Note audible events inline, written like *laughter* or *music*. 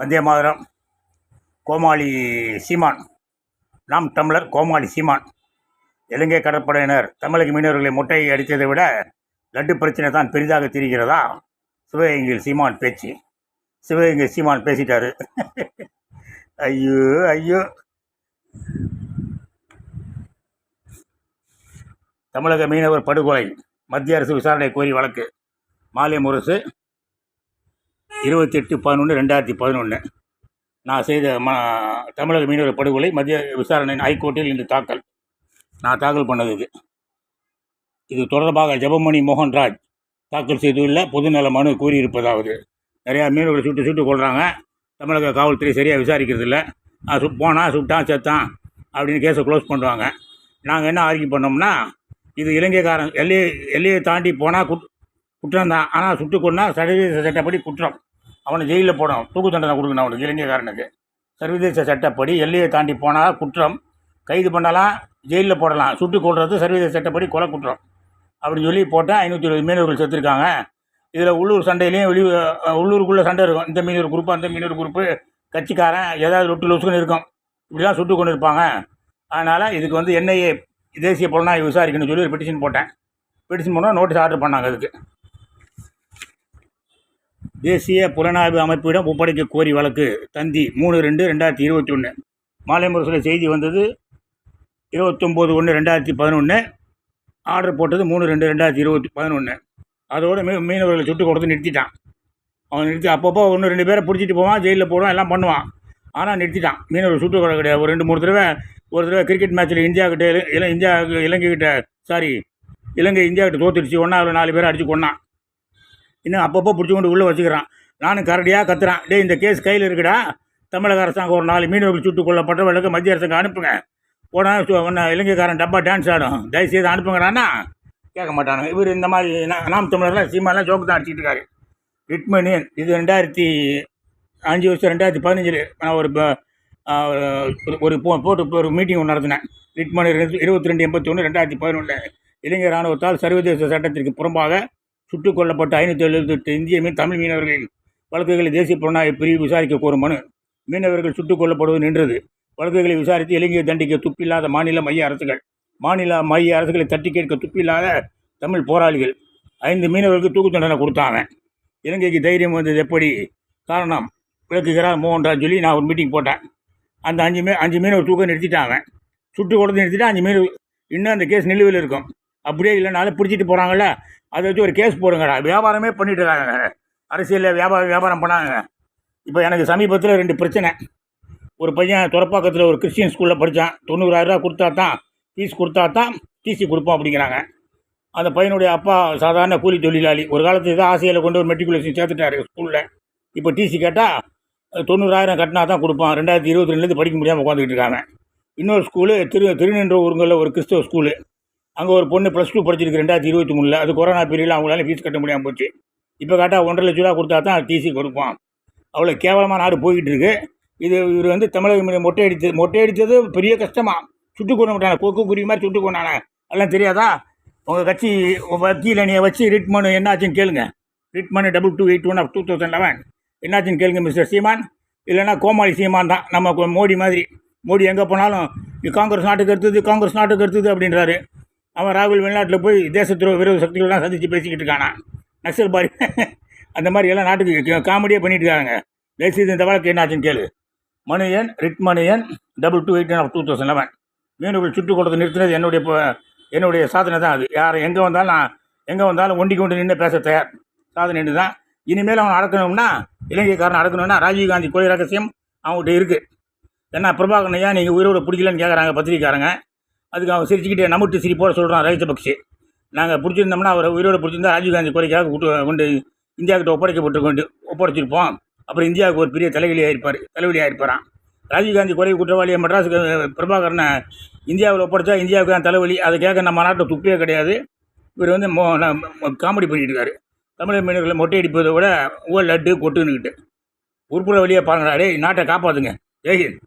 வந்தியமாதரம் கோமாளி சீமான். நாம் தமிழர் கோமாளி சீமான். இலங்கை கடற்படையினர் தமிழக மீனவர்களை முட்டையை அடித்ததை விட லட்டு பிரச்சனை தான் பெரிதாக தெரிகிறதா? சிவகங்கையில் சீமான் பேச்சு. சிவகங்கை சீமான் பேசிட்டாரு. ஐயோ ஐயோ. தமிழக மீனவர் படுகொலை. மத்திய அரசு விசாரணை கோரி வழக்கு. மாலை முரசு. இருபத்தெட்டு பதினொன்று ரெண்டாயிரத்தி பதினொன்று நான் செய்த ம தமிழக மீனவர் படுகொலை மத்திய விசாரணை ஹைகோர்ட்டில் இன்று தாக்கல். நான் தாக்கல் பண்ணது இது. இது தொடர்பாக ஜெபமணி மோகன்ராஜ் தாக்கல் செய்துள்ள பொதுநல மனு கூறியிருப்பதாவது. நிறையா மீனவர்களை சுட்டு சுட்டு கொள்கிறாங்க தமிழக காவல்துறை சரியாக விசாரிக்கிறது இல்லை. சு போனால் சுட்டான் செத்தான் அப்படின்னு கேஸை க்ளோஸ் பண்ணுவாங்க நாங்கள் என்ன ஆர்கியூ பண்ணோம்னா இது இலங்கைக்காரன் எல்லையை எல்லையை தாண்டி போனால் குட் குற்றம் தான். ஆனால் சுட்டு கொண்டா சர்வதேச சட்டப்படி குற்றம். அவனை ஜெயிலில் போடணும் தூக்கு தண்டனை கொடுக்கணும் அவனுக்கு இலங்கைக்காரனுக்கு சர்வதேச சட்டப்படி எல்லையை தாண்டி போனால் குற்றம். கைது பண்ணலாம் ஜெயிலில் போடலாம். சுட்டு கொள்வது சர்வதேச சட்டப்படி கொலை குற்றம். அப்படின்னு சொல்லி போட்டால் ஐநூற்றி இருபது மீனவர்கள் செத்துருக்காங்க. இதில் உள்ளூர் சண்டையிலையும் வெளி உள்ளூருக்குள்ளே சண்டை இருக்கும். இந்த மீனவர் குரூப்பு அந்த மீனவர் குரூப்பு கட்சிக்காரன் ஏதாவது லொட்டு லொசுக்குன்னு இருக்கும். இப்படிலாம் சுட்டு கொண்டு இருப்பாங்க அதனால் இதுக்கு வந்து என்ஐஏ தேசிய புலனாய்வு விசாரிக்கணும்னு சொல்லி ஒரு பெட்டிஷன் போட்டேன். பெட்டிஷன் போனால் நோட்டீஸ் ஆர்டர் பண்ணாங்க அதுக்கு. தேசிய புலனாய்வு அமைப்பிடம் ஒப்படைக்க கோரி வழக்கு. தந்தி மூணு ரெண்டு ரெண்டாயிரத்தி இருபத்தி ஒன்று மாலை முரசில் செய்தி வந்தது இருபத்தொம்போது ஒன்று ரெண்டாயிரத்தி பதினொன்று ஆர்டர் போட்டது மூணு ரெண்டு ரெண்டாயிரத்தி இருபத்தி பதினொன்று அதோட மீ மீனவர்களை சுட்டு கொடுத்து நிறுத்திட்டான். அவன் நிறுத்தி அப்பப்போ ஒன்று ரெண்டு பேரை பிடிச்சிட்டு போவான் ஜெயிலில் போடுவான் எல்லாம் பண்ணுவான். ஆனால் நிறுத்திட்டான். மீனவர் சுட்டு கொலை கிடையாது. ஒரு ரெண்டு மூணு தடவை ஒரு தடவை கிரிக்கெட் மேட்ச்சில் இந்தியா கிட்ட இல- இந்தியா இலங்கை கிட்ட சாரி இலங்கை இந்தியா கிட்ட தோத்துடுச்சு. ஒன்றாவில் நாலு பேரை அடிச்சு கொண்டான் இன்னும் அப்பப்போ பிடிச்சி கொண்டு உள்ளே வச்சுக்கிறான். நானும் கரடியாக கத்துறான். டே இந்த கேஸ் கையில் இருக்குடா. தமிழக அரசாங்கம் ஒரு நாலு மீனவர்கள் சுட்டுக் கொல்லப்பட்டவர்களுக்கு மத்திய அரசாங்கம் அனுப்புங்க. போனால் ஒன்று இலங்கைக்காரன் டப்பா டான்ஸ் ஆடும். தயவுசெய்து அனுப்புங்கடான்னா கேட்க மாட்டானுங்க. இவர் இந்த மாதிரி நாம் தமிழர்லாம் சீமாலாம் ஜோக்கு தான் அடிச்சிட்டு இருக்காரு. ரிட்மனியன் இது ரெண்டாயிரத்தி அஞ்சு வருஷம் ரெண்டாயிரத்தி பதினஞ்சில் நான் ஒரு ஒரு- போ- போட்டு ஒரு மீட்டிங் ஒன்று நடத்தினேன். ரிட்மனி இருபத்தி ரெண்டு எண்பத்தி ஒன்று ரெண்டாயிரத்தி பதினொன்று. இலங்கை இராணுவத்தால் சர்வதேச சட்டத்திற்கு புறம்பாக சுட்டுக் கொல்லப்பட்ட ஐநூற்றி எழுபத்தெட்டு இந்திய மீன் தமிழ் மீனவர்களின் வழக்குகளை தேசிய புலனாய்வு பிரிவு விசாரிக்க கோரும் மனு. மீனவர்கள் சுட்டுக் கொல்லப்படுவது நின்றது. வழக்குகளை விசாரித்து இலங்கையை தண்டிக்க துப்பில்லாத மாநில மைய அரசுகள். மாநில மைய அரசுகளை தட்டி கேட்க துப்பில்லாத தமிழ் போராளிகள். ஐந்து மீனவர்களுக்கு தூக்கு தண்டனை கொடுத்தாங்க இலங்கைக்கு தைரியம் வந்தது எப்படி? காரணம் விளக்குகிறார் மோகன்ராஜ் சொல்லி நான் ஒரு மீட்டிங் போட்டேன். அந்த அஞ்சு மீ அஞ்சு மீனவர் தூக்கம் நிறுத்திட்டாங்க சுட்டு கொடுத்து நிறுத்திட்டு அஞ்சு மீன் இன்னும் அந்த கேஸ் நிலுவையில் இருக்கும். அப்படியே இல்லைனாலும் பிடிச்சிட்டு போகிறாங்கல்ல அதை வச்சு ஒரு கேஸ் போடுங்கடா. வியாபாரமே பண்ணிட்டு இருக்காங்க. அரசியலில் வியாபாரம் வியாபாரம் பண்ணாங்க. இப்போ எனக்கு சமீபத்தில் ரெண்டு பிரச்சனை. ஒரு பையன் துறப்பாக்கத்தில் ஒரு கிறிஸ்டின் ஸ்கூலில் படித்தான் தொண்ணூறாயிரரூவா கொடுத்தா தான் ஃபீஸ் கொடுத்தா தான் டிசி கொடுப்போம் அப்படிங்கிறாங்க. அந்த பையனுடைய அப்பா சாதாரண கூலி தொழிலாளி. ஒரு காலத்து ஏதோ ஆசையில் கொண்டு ஒரு மெட்ரிகுலேஷன் சேர்த்துட்டாரு ஸ்கூலில் இப்போ டிசி கேட்டால் தொண்ணூறாயிரம் கட்டினா தான் கொடுப்பான். ரெண்டாயிரத்தி இருபத்தி ரெண்டுலேருந்து படிக்க முடியாமல் உட்காந்துக்கிட்டு இருக்காங்க. இன்னொரு ஸ்கூலு திரு திருநின்ற ஊருங்களில் ஒரு கிறிஸ்தவ ஸ்கூலு அங்கே ஒரு பொண்ணு ப்ளஸ் டூ படிச்சிருக்கு ரெண்டாயிரத்தி இருபத்தி மூணில். அது கொரோனா பீரியடில் அவங்களால ஃபீஸ் கட்ட முடியாமல் போச்சு. இப்போ கேட்டால் ஒன்றரை லட்ச ரூபா கொடுத்தா தான் டிசி கொடுப்பான். அவ்வளோ கேவலமாக நாடு போய்கிட்டு இருக்கு. இது இவர் வந்து தமிழக மீடியம் மொட்டை அடித்தது மொட்டை அடித்தது பெரிய கஷ்டமாக சுட்டு கொண்டு விட்டாங்க கொக்கு குருவி மாதிரி சுட்டு கொண்டாங்க எல்லாம் தெரியாதா? உங்கள் கட்சி வக்கீல் அணியை வச்சு ரிட் மனு என்னாச்சுன்னு கேளுங்க. ரிட் மனு double two eight one of two thousand eleven என்னாச்சுன்னு கேளுங்க மிஸ்டர் சீமான். இல்லைன்னா கோமாளி சீமான் தான். நம்ம மோடி மாதிரி. மோடி எங்கே போனாலும் காங்கிரஸ் நாட்டுக்கு எடுத்தது காங்கிரஸ் நாட்டுக்கு எடுத்தது அப்படின்றாரு. அவன் ராகுல் வெளிநாட்டில் போய் தேச துரோக விரோத சக்திகள்லாம் சந்தித்து பேசிக்கிட்டு இருக்கானா? நக்சல் பாரி. *laughs* அந்த மாதிரி எல்லாம் நாட்டுக்கு காமெடியாக பண்ணிட்டு இருக்காங்க தயவுசெய்து இந்த வழக்கு என்னாச்சுன்னு கேளு. மனு எண் ரிட் மனு எண் double two eight of two thousand eleven. மீனவர்கள் சுட்டு கொடுத்து நிறுத்தினது என்னுடைய என்னுடைய சாதனை தான் அது. யார் எங்கே வந்தாலும் நான் எங்கே வந்தாலும் ஒண்டி கொண்டு நின்று பேச தயார். சாதனை தான். இனிமேல் அவன் அடக்கணும்னா இலங்கைக்காரன் அடக்கணும்னா ராஜீவ்காந்தி கொலை ரகசியம் அவங்ககிட்ட இருக்குது ஏன்னா பிரபாகரன் ஐயா நீங்கள் உயிரோட பிடிக்கலன்னு கேட்குறாங்க பத்திரிக்காரங்க அதுக்கு அவன் சிரிச்சுக்கிட்டே நம்மட்டு சிரிப்போட சொல்கிறான் ராஜபக்சே நாங்கள் பிடிச்சிருந்தோம்னா அவரை உயிரோடு பிடிச்சிருந்தா ராஜீவ்காந்தி குறைக்காக கூட்டு கொண்டு இந்தியாவுக்கிட்ட ஒப்படைக்கப்பட்டு கொண்டு ஒப்படைச்சிருப்போம். அப்புறம் இந்தியாவுக்கு ஒரு பெரிய தலைவலியாக இருப்பார் தலைவலியாக இருப்பாரான் ராஜீவ்காந்தி குறை குற்றவாளியை மெட்ராஸுக்கு பிரபாகரனை இந்தியாவில் ஒப்படைச்சா இந்தியாவுக்கு தான் தலைவலி. அதை கேட்க நம்ம நாட்டில் துப்பே கிடையாது. இவர் வந்து மோ காமெடி பண்ணிட்டு இருக்காரு தமிழக மீனவர்களை மொட்டையடிப்பதை விட ஊழல் லட்டு கொட்டுன்னுக்கிட்டு. உறுப்புற வழியாக பாருங்கடா டேய் நாட்டை காப்பாற்றுங்க ஜெய்ஹிந்த்